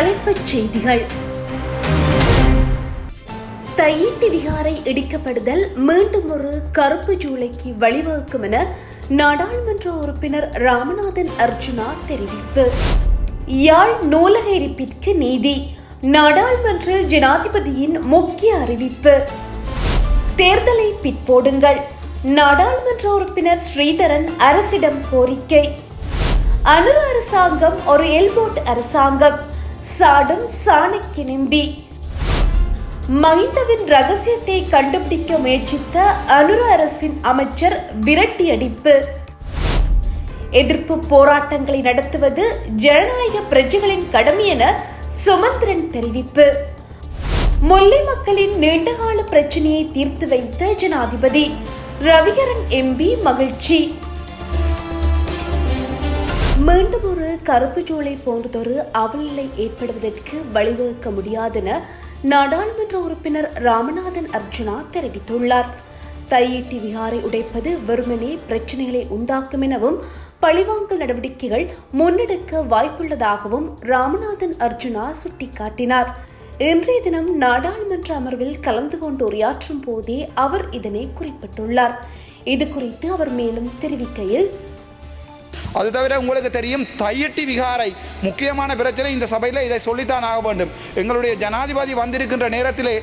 தலைப்புச் செய்திகள். தையிட்டி விகாரை இடிக்கப்படுதல் மீண்டும் ஒரு கருப்பு ஜூலைக்கு வழிவகுக்கும் என நாடாளுமன்ற உறுப்பினர் ராமநாதன் அர்ஜுனா தெரிவிப்பு. யாழ் நூலக இருப்பிற்கு நீதி நாடாளுமன்ற ஜனாதிபதியின் முக்கிய அறிவிப்பு. தேர்தலை பிற்போடுங்கள் நாடாளுமன்ற உறுப்பினர் ஸ்ரீதரன் அரசிடம் கோரிக்கை. அணு அரசாங்கம் ஒரு எல்போட் அரசாங்கம். சாடும் சாணக்கிய நம்பி. மஹிந்தவின் ரகசியத்தை கண்டுபிடிக்க முயற்சித்த அனுர அரசின் அமைச்சர் விரட்டியடிப்பு எதிர்ப்பு போராட்டங்களை நடத்துவது ஜனநாயக பிரஜைகளின் கடமை என சுமந்திரன் தெரிவிப்பு. முல்லை மக்களின் நீண்டகால பிரச்சனையை தீர்த்து வைத்த ஜனாதிபதி ரவிகரன் எம்பி மகிழ்ச்சி. மீண்டும் ஒரு கருப்பு ஜோலை போன்றதொரு அவல்நிலை ஏற்படுவதற்கு வழிவகுக்க முடியாதென நாடாளுமன்ற உறுப்பினர் ராமநாதன் அர்ஜுனா தெரிவித்துள்ளார். தையீட்டி விகாரை உடைப்பது வெறுமனே பிரச்சனைகளை உண்டாக்கும் எனவும் பழிவாங்கல் நடவடிக்கைகள் முன்னெடுக்க வாய்ப்புள்ளதாகவும் ராமநாதன் அர்ஜுனா சுட்டிக்காட்டினார். இன்றைய தினம் நாடாளுமன்ற அமர்வில் கலந்து கொண்டு உரையாற்றும் போதே அவர் இதனை குறிப்பிட்டுள்ளார். இது குறித்து அவர் மேலும் தெரிவிக்கையில் அது தவிர உங்களுக்கு தெரியும் தையட்டி விகாரை. முக்கியமான பிரச்சனை இந்த சபையில் இதை சொல்லித்தான் ஆக வேண்டும். எங்களுடைய ஜனாதிபதி வந்திருக்கின்ற நேரத்திலே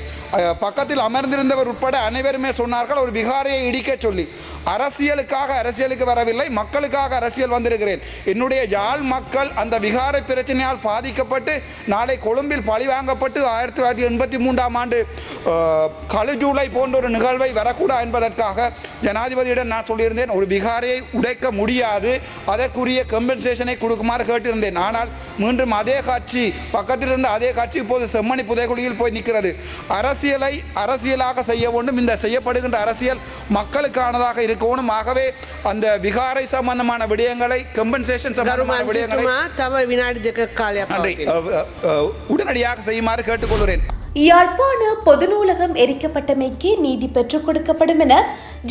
பக்கத்தில் அமர்ந்திருந்தவர் உட்பட அனைவருமே சொன்னார்கள் ஒரு விகாரையை இடிக்க சொல்லி. அரசியலுக்காக அரசியலுக்கு வரவில்லை மக்களுக்காக அரசியல் வந்திருக்கிறேன். என்னுடைய யாழ் மக்கள் அந்த விகார பிரச்சனையால் பாதிக்கப்பட்டு நாளை கொழும்பில் பழிவாங்கப்பட்டு ஆயிரத்தி தொள்ளாயிரத்தி எண்பத்தி மூன்றாம் ஆண்டு கழு ஜூலை போன்ற ஒரு நிகழ்வை வரக்கூடாது என்பதற்காக ஜனாதிபதியிடம் நான் சொல்லியிருந்தேன் ஒரு விகாரையை உடைக்க முடியாது. அதற்குரிய கம்பென்சேஷனை கொடுக்குமாறு கேட்டிருந்தேன். ஆனால் மீண்டும் அதே காட்சி பக்கத்தில் இருந்த அதே காட்சி இப்போது செம்மணி புதைக்குழியில் போய் நிற்கிறது. அரசியலை அரசியலாக செய்ய வேண்டும். இந்த செய்யப்படுகின்ற அரசியல் மக்களுக்கானதாக இருக்கணும். ஆகவே அந்த விகாரை சம்பந்தமான விடயங்களை கம்பன்சேஷன் சம்பந்தமான விடயங்களை உடனடியாக செய்யுமாறு கேட்டுக்கொள்கிறேன். யாழ்ப்பாண பொதுநூலகம் எரிக்கப்பட்டமைக்கு நீதி பெற்றுக் கொடுக்கப்படும் என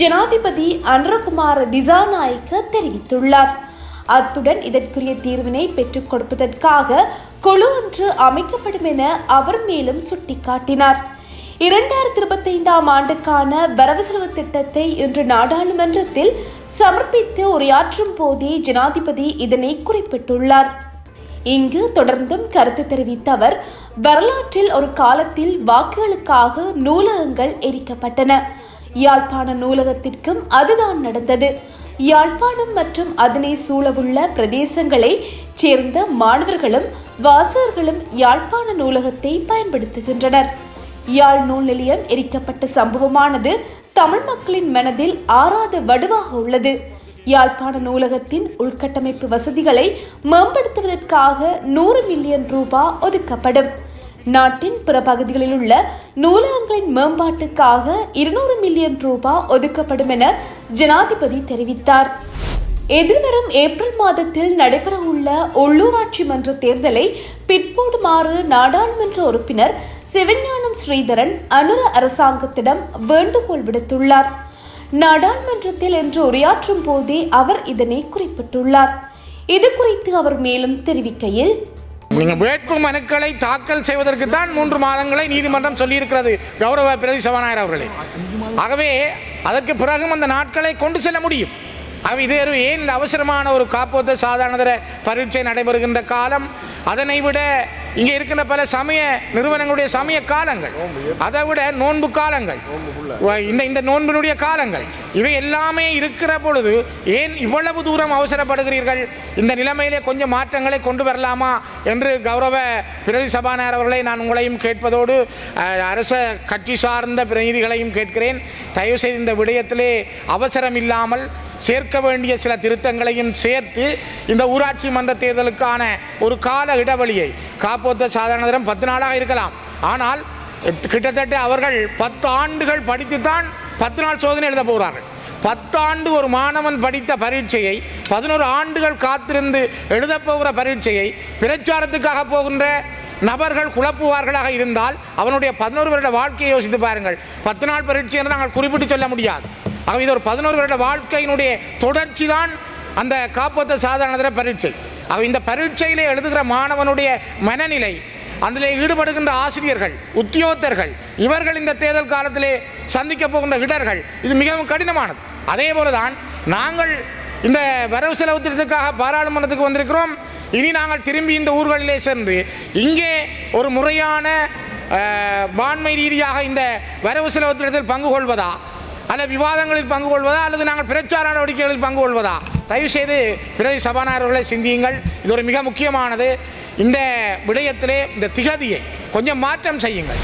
ஜனாதிபதி அன்றகுமார் திசாநாயக்க தெரிவித்துள்ளார். அத்துடன் இதற்குரிய தீர்வினை பெற்றுக் கொடுப்பதற்காக குழு ஒன்று அமைக்கப்படும் என அவர் மேலும் சுட்டிக்காட்டினார். இரண்டாயிரத்தி இருபத்தைந்தாம் ஆண்டுக்கான வரவு செலவு திட்டத்தை இன்று நாடாளுமன்றத்தில் சமர்ப்பித்து உரையாற்றும் போதே ஜனாதிபதி இதனை குறிப்பிட்டுள்ளார். இங்கு தொடர்ந்தும் கருத்து தெரிவித்த அவர் வரலாற்றில் ஒரு காலத்தில் வாக்குகளுக்காக நூலகங்கள் எரிக்கப்பட்டன. யாழ்ப்பாண நூலகத்திற்கும் அதுதான் நடந்தது. யாழ்ப்பாணம் மற்றும் அதனை சூழவுள்ள பிரதேசங்களை சேர்ந்த மாணவர்களும் வாசகர்களும் யாழ்ப்பாண நூலகத்தை பயன்படுத்துகின்றனர். யாழ் நூல் நிலையம் எரிக்கப்பட்ட சம்பவமானது தமிழ் மக்களின் மனதில் ஆறாத வடுவாக உள்ளது. யாழ்ப்பாண நூலகத்தின் உள்கட்டமைப்பு வசதிகளை மேம்படுத்துவதற்காக நூறு மில்லியன் ரூபாய் ஒதுக்கப்படும். நாட்டின் பிற பகுதிகளில் உள்ள நூலகங்களின் மேம்பாட்டுக்காக இருநூறு மில்லியன் ரூபாய் ஒதுக்கப்படும் என ஜனாதிபதி தெரிவித்தார். எதிர்வரும் ஏப்ரல் மாதத்தில் நடைபெறவுள்ள உள்ளூராட்சி மன்ற தேர்தலை பிற்போடுமாறு நாடாளுமன்ற உறுப்பினர் சிவஞானம் ஸ்ரீதரன் அனுர அரசாங்கத்திடம் வேண்டுகோள் விடுத்துள்ளார். நாடாளுமன்றத்தில் என்று உரையாற்றும் போதே அவர் இதனை குறிப்பிட்டுள்ளார். இது குறித்து அவர் மேலும் தெரிவிக்கையில் நீங்கள் வேட்பு மனுக்களை தாக்கல் செய்வதற்கு தான் மூன்று மாதங்களை நீதிமன்றம் சொல்லியிருக்கிறது. கௌரவ பிரதி சபாநாயகர் அவர்களே. ஆகவே அதற்கு பிறகும் அந்த நாட்களை கொண்டு செல்ல முடியும். அவ இது ஏன் இந்த அவசரமான ஒரு காப்போத்த சாதாரணதர பரீட்சை நடைபெறுகின்ற காலம்? அதனை விட இங்கே இருக்கின்ற பல சமய நிறுவனங்களுடைய சமய காலங்கள் அதை விட நோன்பு காலங்கள் இந்த இந்த நோன்பினுடைய காலங்கள் இவை எல்லாமே இருக்கிற பொழுது ஏன் இவ்வளவு தூரம் அவசரப்படுகிறீர்கள்? இந்த நிலைமையிலே கொஞ்சம் மாற்றங்களை கொண்டு வரலாமா? என்று கௌரவ பிரதி சபாநாயகர் அவர்களை நான் உங்களையும் கேட்பதோடு அரச கட்சி சார்ந்த பிரதிநிதிகளையும் கேட்கிறேன். தயவு செய்து இந்த விடயத்திலே அவசரம் இல்லாமல் சேர்க்க வேண்டிய சில திருத்தங்களையும் சேர்த்து இந்த ஊராட்சி மன்ற தேர்தலுக்கான ஒரு கால இடைவெளியை காப்போத்த சாதாரணதரம் பத்து நாளாக இருக்கலாம். ஆனால் கிட்டத்தட்ட அவர்கள் பத்து ஆண்டுகள் படித்துத்தான் பத்து நாள் சோதனை எழுத போகிறார்கள். பத்தாண்டு ஒரு மாணவன் படித்த பரீட்சையை பதினோரு ஆண்டுகள் காத்திருந்து எழுதப் போகிற பரீட்சையை பிரச்சாரத்துக்காக போகின்ற நபர்கள் குழப்புவார்களாக இருந்தால் அவனுடைய பதினோரு வருட வாழ்க்கையை யோசித்து பாருங்கள். பத்து நாள் பரீட்சை என்று நாங்கள் குறிப்பிட்டு சொல்ல முடியாது. ஆக இது ஒரு பதினோரு வருட வாழ்க்கையினுடைய தொடர்ச்சி தான் அந்த காப்பத்த சாதாரண பரீட்சை. ஆக இந்த பரீட்சையிலே எழுதுகிற மாணவனுடைய மனநிலை அதிலே ஈடுபடுகின்ற ஆசிரியர்கள் உத்தியோகத்தர்கள் இவர்கள் இந்த தேர்தல் காலத்திலே சந்திக்க போகின்ற இடர்கள் இது மிகவும் கடினமானது. அதே போல தான் நாங்கள் இந்த வரவு செலவு திட்டத்துக்காக பாராளுமன்றத்துக்கு வந்திருக்கிறோம். இனி நாங்கள் திரும்பி இந்த ஊர்களிலே சென்று இங்கே ஒரு முறையான வான்மை ரீதியாக இந்த வரவு செலவு திட்டத்தில் பங்கு கொள்வதா? அல்ல விவாதங்களில் பங்கு கொள்வதா அல்லது நாங்கள் பிரச்சார நடவடிக்கைகளில் பங்கு கொள்வதா தயவு செய்து பிரதி சபாநாயகர்களை சிந்தியுங்கள். இது ஒரு மிக முக்கியமானது. இந்த விடயத்திலே இந்த திகதியை கொஞ்சம் மாற்றம் செய்யுங்கள்.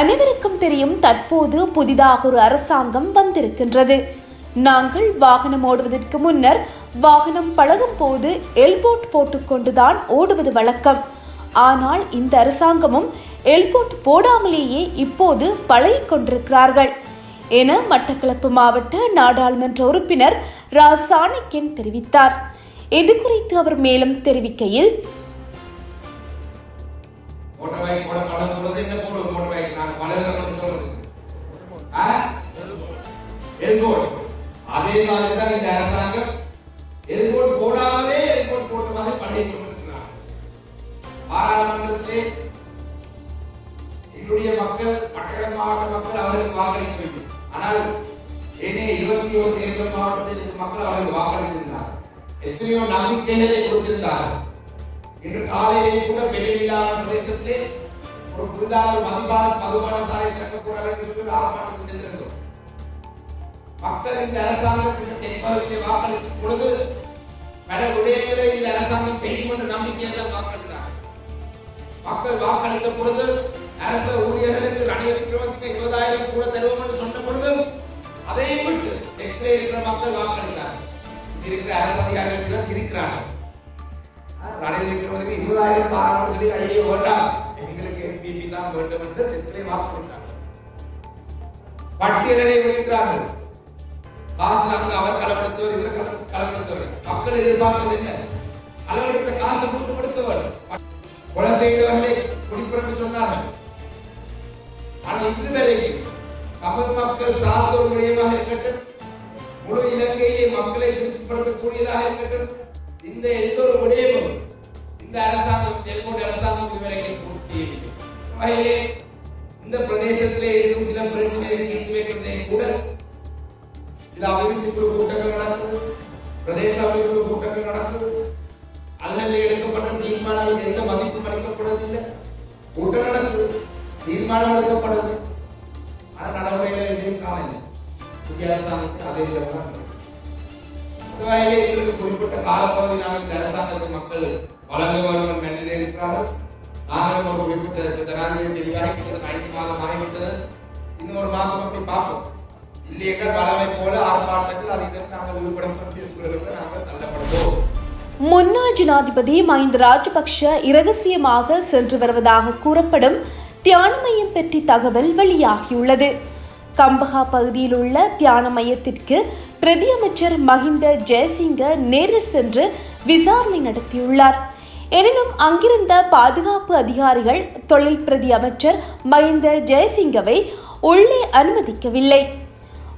அனைவருக்கும் தெரியும் தற்போது புதிதாக ஒரு அரசாங்கம் வந்திருக்கின்றது. நாங்கள் வாகனம் ஓடுவதற்கு முன்னர் வாகனம் பழகும் போது எல்போட் போட்டுக்கொண்டுதான் ஓடுவது வழக்கம். ஆனால் இந்த அரசாங்கமும் எல்போட் போடாமலேயே இப்போது பழகிக் கொண்டிருக்கிறார்கள். என மட்டக்களப்பு மாவட்ட நாடாளுமன்ற உறுப்பினர் ரா சாணக்கியன் தெரிவித்தார். இது குறித்து அவர் மேலும் தெரிவிக்கையில் அதே மாதிரிதான் இந்த அரசாங்கம் எத்தனையோ நம்பிக்கைகளை கொடுத்திருந்தார். இன்று காலையிலேயே கூட வெளியில்லாத பிரதேசத்திலே ஒரு புதிதாக ஒரு மதுபான மதுபான சாலை திறக்கக்கூடாது ஆர்ப்பாட்டம் சென்றிருந்தோம் மக்கள் இந்த அரசாங்கத்திற்கு தென்பகுதியை வாக்களிக்கும் பொழுது பல உடையவரை இந்த அரசாங்கம் செய்யும் என்ற நம்பிக்கையை வாக்களித்தார். மக்கள் வாக்களித்த பொழுது அரச ஊழியர்களுக்கு ரணில் விக்ரமசிங்க இருபதாயிரம் கூட தருவோம் என்று சொன்ன பொழுது அதையும் விட்டு தெற்கிலே இருக்கிற மக்கள் வாக்களித்தார். இருக்கிற அரசு அதிகாரிகள் சிலர் சிரிக்கிறார்கள் ரணில் விக்ரமசிங்க இருபதாயிரம் ஆறாம் சொல்லி அழிய வேண்டாம் எங்களுக்கு எம்பிபி தான் வேண்டும் என்று தெற்கிலே வாக்களித்தார் பட்டியலை வெளியிட்டார்கள் காசு அங்கு அவர் களவெடுத்தவர் இவர் கள- களவெடுத்தவர் மக்கள் எதிர்பார்ப்பது என்ன களவெடுத்த காசை கொடுத்து கொலை செய்தவர்களை குடிப்பிறப்பு சொன்னார்கள் ஆனால் இன்று வரைக்கும் தமிழ் மக்கள் சார்ந்த ஒரு விடயமாக இருக்கட்டும் முழு இலங்கையிலே மக்களை திருப்திப்படுத்தக்கூடியதாக இருக்கட்டும். இந்த எந்த ஒரு விடயமும் இந்த அரசாங்கம் தென்கோட்டை அரசாங்கம் இதுவரைக்கும் பூர்த்தி செய்யவில்லை. வகையிலே இந்த பிரதேசத்திலே இருக்கும் சில பிரச்சனைகளை தீர்த்து வைக்கிறதை கூட சில அபிவிருத்தி குழு கூட்டங்கள் நடக்கும் பிரதேச அபிவிருத்தி கூட்டங்கள் நடக்கும். அதில் எடுக்கப்பட்ட தீர்மானங்கள் எந்த மதிப்பும் அளிக்கப்படுவதில்லை கூட்டம் நடக்குது தீர்மானம் எடுக்கப்படுது ஆனால் நடைமுறையில் எதுவும் காணவில்லை. புதிய அரசாங்கத்தை அதே நிலைமை குறிப்பிட்ட காலப்பகுதி நாங்கள் அரசாங்கத்தை மக்கள் வழங்க வேண்டும் என்று இருக்கிறார்கள். நாங்கள் ஒரு குறிப்பிட்ட ஜனாதிபதி அதிகாரி கிட்டத்தட்ட ஐந்து மாதம் ஆகிவிட்டது. இன்னும் ஒரு மாதம் அப்படி பார்ப்போம். இல்லையென்றால் வளமை போல ஆர்ப்பாட்டத்தில் அதிகம் நாங்கள் ஈடுபட நாங்கள் தள்ளப்படுவோம். முன்னாள் ஜனாதிபதி மஹிந்த ராஜபக்ஷ இரகசியமாக சென்று வருவதாக கூறப்படும் தியான மையம் பற்றி தகவல் வெளியாகியுள்ளது. கம்பஹா பகுதியில் உள்ள தியான மையத்திற்கு பிரதியமைச்சர் மஹிந்த ஜெயசிங்க நேரில் சென்று விசாரணை நடத்தியுள்ளார். எனினும் அங்கிருந்த பாதுகாப்பு அதிகாரிகள் தொழில் பிரதி அமைச்சர் மஹிந்த ஜெயசிங்கவை உள்ளே அனுமதிக்கவில்லை.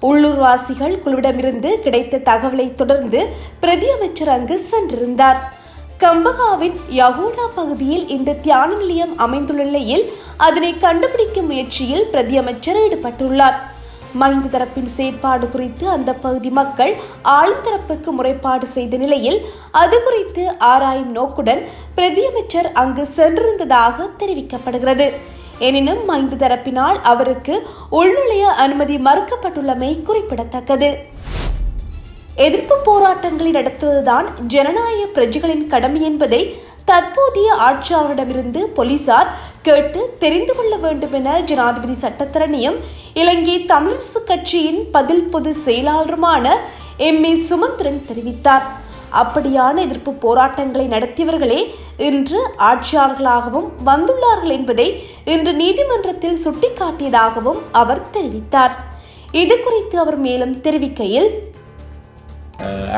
உள்ளூர்வாசிகள் குழுவிடமிருந்து கிடைத்த தகவலை தொடர்ந்து பிரதி அமைச்சர் அங்கு சென்றிருந்தார். கம்பகாவின் யகோடா பகுதியில் இந்த தியான நிலையம் அமைந்துள்ள நிலையில் அதனை கண்டுபிடிக்கும் முயற்சியில் பிரதியமைச்சர் ஈடுபட்டுள்ளார். மஹிந்த தரப்பின் செயற்பாடு குறித்து அந்த பகுதி மக்கள் ஆளுந்தரப்புக்கு முறைப்பாடு செய்த நிலையில் அது குறித்து ஆராயும் நோக்குடன் பிரதியமைச்சர் அங்கு சென்றிருந்ததாக தெரிவிக்கப்படுகிறது. எனினும் மஹிந்த தரப்பினால் அவருக்கு உள்நுழைய அனுமதி மறுக்கப்பட்டுள்ளமை குறிப்பிடத்தக்கது. எதிர்ப்பு போராட்டங்களை நடத்துவதுதான் ஜனநாயக பிரஜைகளின் கடமை என்பதை தற்போதைய ஆட்சியாளரிடமிருந்து போலீசார் கேட்டு தெரிந்து கொள்ள வேண்டும் என ஜனாதிபதி சட்டத்தரணியும் இலங்கை தமிழரசு கட்சியின் பதில் பொது செயலாளருமான எம். ஏ. சுமந்திரன் தெரிவித்தார். அப்படியான எதிர்ப்பு போராட்டங்களை நடத்தியவர்களே இன்று ஆட்சியாளர்களாகவும் வந்துள்ளார்கள் என்பதை இன்று நீதிமன்றத்தில் சுட்டிக்காட்டியதாகவும் அவர் தெரிவித்தார். இது குறித்து அவர் மேலும் தெரிவிக்கையில்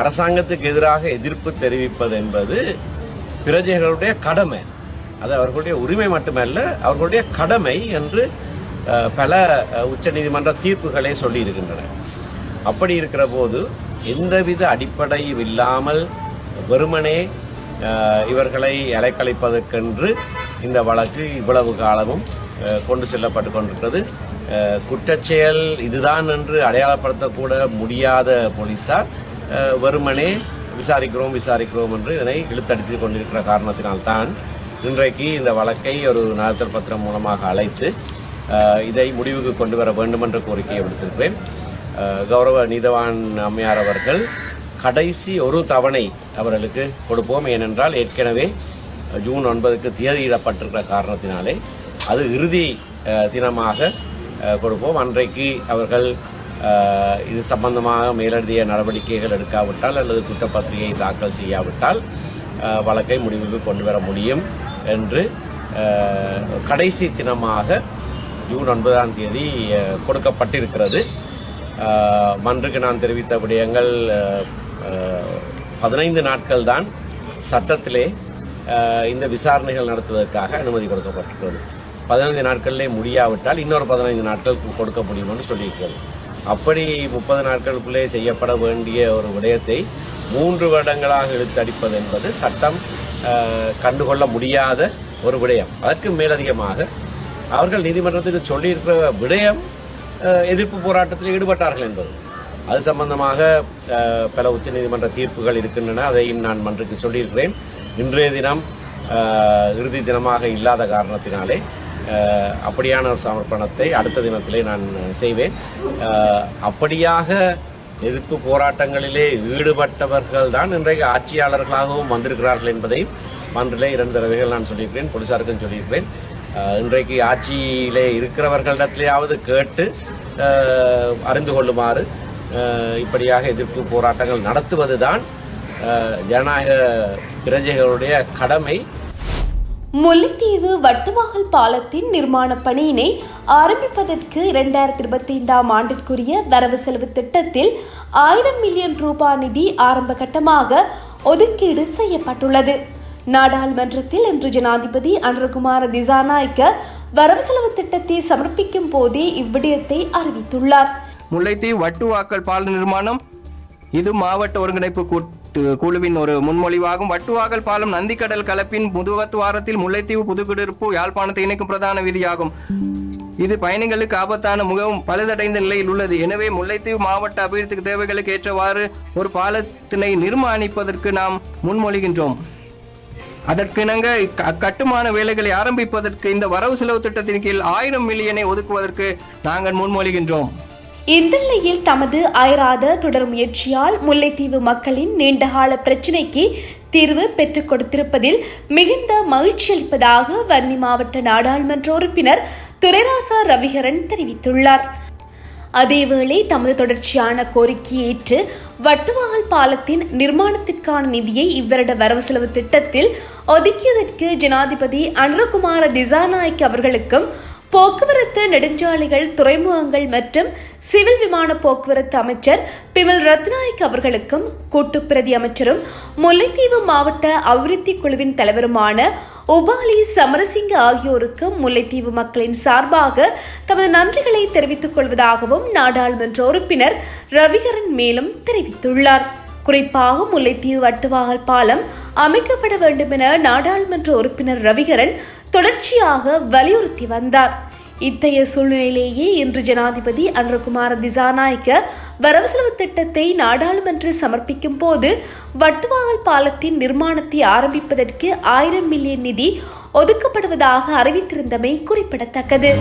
அரசாங்கத்துக்கு எதிராக எதிர்ப்பு தெரிவிப்பது என்பது பிரஜைகளுடைய கடமை. அது அவர்களுடைய உரிமை மட்டுமல்ல அவர்களுடைய கடமை என்று பல உச்ச உச்சநீதிமன்ற தீர்ப்புகளே சொல்லியிருக்கின்றன. அப்படி இருக்கிற போது எந்தவித அடிப்படையும் இல்லாமல் வெறுமனே இவர்களை அலைக்கழிப்பதற்கென்று இந்த வழக்கு இவ்வளவு காலமும் கொண்டு செல்லப்பட்டு கொண்டிருக்கிறது. குற்றச்செயல் இதுதான் என்று அடையாளப்படுத்தக்கூட முடியாத போலீசார் வெறுமனே விசாரிக்கிறோம் விசாரிக்கிறோம் என்று இதனை இழுத்தடித்து கொண்டிருக்கிற காரணத்தினால்தான் இன்றைக்கு இந்த வழக்கை ஒரு நகர்த்தல் பத்திரம் மூலமாக அழைத்து இதை முடிவுக்கு கொண்டு வர வேண்டும் என்ற கோரிக்கையை விடுத்திருக்கிறேன். கௌரவ நீதவான் அம்மையார் அவர்கள் கடைசி ஒரு தவணை அவர்களுக்கு கொடுப்போம். ஏனென்றால் ஏற்கனவே ஜூன் ஒன்பதுக்கு தேதியிடப்பட்டிருக்கிற காரணத்தினாலே அது இறுதி தினமாக கொடுப்போம். அன்றைக்கு அவர்கள் இது சம்பந்தமாக மேலதிக நடவடிக்கைகள் எடுக்காவிட்டால் அல்லது குற்றப்பத்திரிகை தாக்கல் செய்யாவிட்டால் வழக்கை முடிவுக்கு கொண்டு வர முடியும் என்று கடைசி தினமாக ஜூன் ஒன்பதாம் தேதி கொடுக்கப்பட்டிருக்கிறது. மன்றுக்கு நான் தெரிவித்த விடயங்கள் பதினைந்து நாட்கள் தான் சட்டத்திலே இந்த விசாரணைகள் நடத்துவதற்காக அனுமதி கொடுக்கப்பட்டிருக்கிறது பதினைந்து நாட்களிலே முடியாவிட்டால் இன்னொரு பதினைந்து நாட்கள் கொடுக்க முடியும் என்று சொல்லியிருக்கிறது. அப்படி முப்பது நாட்களுக்குள்ளே செய்யப்பட வேண்டிய ஒரு விடயத்தை மூன்று வருடங்களாக இழுத்தடிப்பது என்பது சட்டம் கண்டுகொள்ள முடியாத ஒரு விடயம். அதற்கு மேலதிகமாக அவர்கள் நீதிமன்றத்துக்கு சொல்லியிருக்கிற விடயம் எதிர்ப்பு போராட்டத்தில் ஈடுபட்டார்கள் என்பது. அது சம்பந்தமாக பல உச்சநீதிமன்ற தீர்ப்புகள் இருக்கின்றன. அதையும் நான் மன்றுக்கு சொல்லியிருக்கிறேன். இன்றைய தினம் இறுதி தினமாக இல்லாத காரணத்தினாலே அப்படியான ஒரு சமர்ப்பணத்தை அடுத்த தினத்திலே நான் செய்வேன். அப்படியாக எதிர்ப்பு போராட்டங்களிலே ஈடுபட்டவர்கள் தான் இன்றைக்கு ஆட்சியாளர்களாகவும் வந்திருக்கிறார்கள் என்பதையும் மன்றிலே இரண்டு தடவைகள் நான் சொல்லியிருக்கிறேன் போலீசாருக்கும் சொல்லியிருக்கிறேன். இன்றைக்கு ஆட்சியிலே இருக்கிறவர்களிடத்திலேயாவது கேட்டு அறிந்து கொள்ளுமாறு இப்படியாக எதிர்ப்பு போராட்டங்கள் நடத்துவது தான் ஜனநாயக பிரஜைகளுடைய கடமை. முல்லைத்தீவு வட்டுவாகல் பாலத்தின் நிர்மாண பணியினை ஆரம்பிப்பதற்கு இரண்டாயிரத்தி இருபத்தி ஐந்தாம் ஆண்டிற்குரிய வரவு செலவு திட்டத்தில் ஆயிரம் மில்லியன் ரூபாய் நிதி ஆரம்ப கட்டமாக ஒதுக்கீடு செய்யப்பட்டுள்ளது. நாடாளுமன்றத்தில் இன்று ஜனாதிபதி அனுரகுமார திசாநாயக்க வரவு செலவு திட்டத்தை சமர்ப்பிக்கும் போதே இவ்விடயத்தை அறிவித்துள்ளார். முல்லைத்தீவு வட்டுவாக்கல் பால நிர்மாணம் இது மாவட்ட ஒருங்கிணைப்பு குழுவின் ஒரு முன்மொழிவாகும். வட்டுவாகல் பாலம் நந்திக்கடல் கலப்பின் முதுகத்துவாரத்தில் முல்லைத்தீவு புதுக்குடியிருப்பு யாழ்ப்பாணத்தை இணைக்கும் பிரதான வீதியாகும். இது பயணிகளுக்கு ஆபத்தான முகவும் பழுதடைந்த நிலையில் உள்ளது. எனவே முல்லைத்தீவு மாவட்ட அபிவிருத்தி தேவைகளுக்கு ஏற்றவாறு ஒரு பாலத்தினை நிர்மாணிப்பதற்கு நாம் முன்மொழிகின்றோம். அதற்கிணங்க கட்டுமான வேலைகளை ஆரம்பிப்பதற்கு இந்த வரவு செலவு திட்டத்தின் கீழ் ஆயிரம் மில்லியனை ஒதுக்குவதற்கு நாங்கள் முன்மொழிகின்றோம். இந்த நிலையில் தமது அயராத தொடர் முயற்சியால் முல்லைத்தீவு மக்களின் நீண்டகால பிரச்சினைக்கு தீர்வு பெற்றுக் கொடுத்திருப்பதில் மிகுந்த மகிழ்ச்சி அளிப்பதாக வன்னி மாவட்ட நாடாளுமன்ற உறுப்பினர் துரைராசா ரவிகரன் தெரிவித்துள்ளார். அதேவேளை தமது தொடர்ச்சியான கோரிக்கையை ஏற்று வட்டுவாகல் பாலத்தின் நிர்மாணத்திற்கான நிதியை இவ்வருட வரவு செலவு திட்டத்தில் ஒதுக்கியதற்கு ஜனாதிபதி அனுரகுமார திசாநாயக் அவர்களுக்கும் போக்குவரத்து நெடுஞ்சாலைகள் துறைமுகங்கள் மற்றும் சிவில் விமான போக்குவரத்து அமைச்சர் பிமல் ரத்நாயக் அவர்களுக்கும் கூட்டு பிரதி அமைச்சரும் முல்லைத்தீவு மாவட்ட அபிவிருத்தி குழுவின் தலைவருமான உபாலி சமரசிங்க ஆகியோருக்கும் முல்லைத்தீவு மக்களின் சார்பாக தமது நன்றிகளை தெரிவித்துக் கொள்வதாகவும் நாடாளுமன்ற உறுப்பினர் ரவிகரன் மேலும் தெரிவித்துள்ளார். குறிப்பாக முல்லைத்தீவு வட்டுவாகல் பாலம் அமைக்கப்பட வேண்டும் என நாடாளுமன்ற உறுப்பினர் ரவிகரன் தொடர்ச்சியாக வலியுறுத்தி வந்தார். இத்தகைய சூழ்நிலையிலேயே இன்று ஜனாதிபதி அனுரகுமார திசாநாயக்க வரவு செலவு திட்டத்தை நாடாளுமன்றில் சமர்ப்பிக்கும் போது வட்டுவாகல் பாலத்தின் நிர்மாணத்தை ஆரம்பிப்பதற்கு ஆயிரம் மில்லியன் நிதி ஒதுக்கப்படுவதாக அறிவித்திருந்தமை குறிப்பிடத்தக்கது.